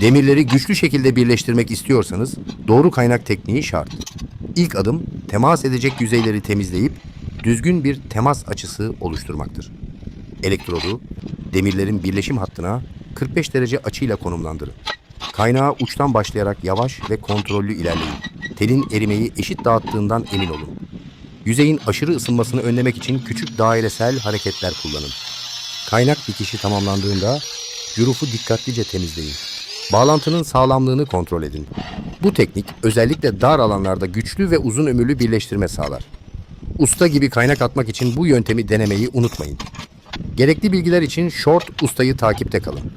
Demirleri güçlü şekilde birleştirmek istiyorsanız doğru kaynak tekniği şart. İlk adım temas edecek yüzeyleri temizleyip düzgün bir temas açısı oluşturmaktır. Elektrodu demirlerin birleşim hattına 45 derece açıyla konumlandırın. Kaynağı uçtan başlayarak yavaş ve kontrollü ilerleyin. Telin erimeyi eşit dağıttığından emin olun. Yüzeyin aşırı ısınmasını önlemek için küçük dairesel hareketler kullanın. Kaynak dikişi tamamlandığında jurufu dikkatlice temizleyin. Bağlantının sağlamlığını kontrol edin. Bu teknik özellikle dar alanlarda güçlü ve uzun ömürlü birleştirme sağlar. Usta gibi kaynak atmak için bu yöntemi denemeyi unutmayın. Gerekli bilgiler için Short Usta'yı takipte kalın.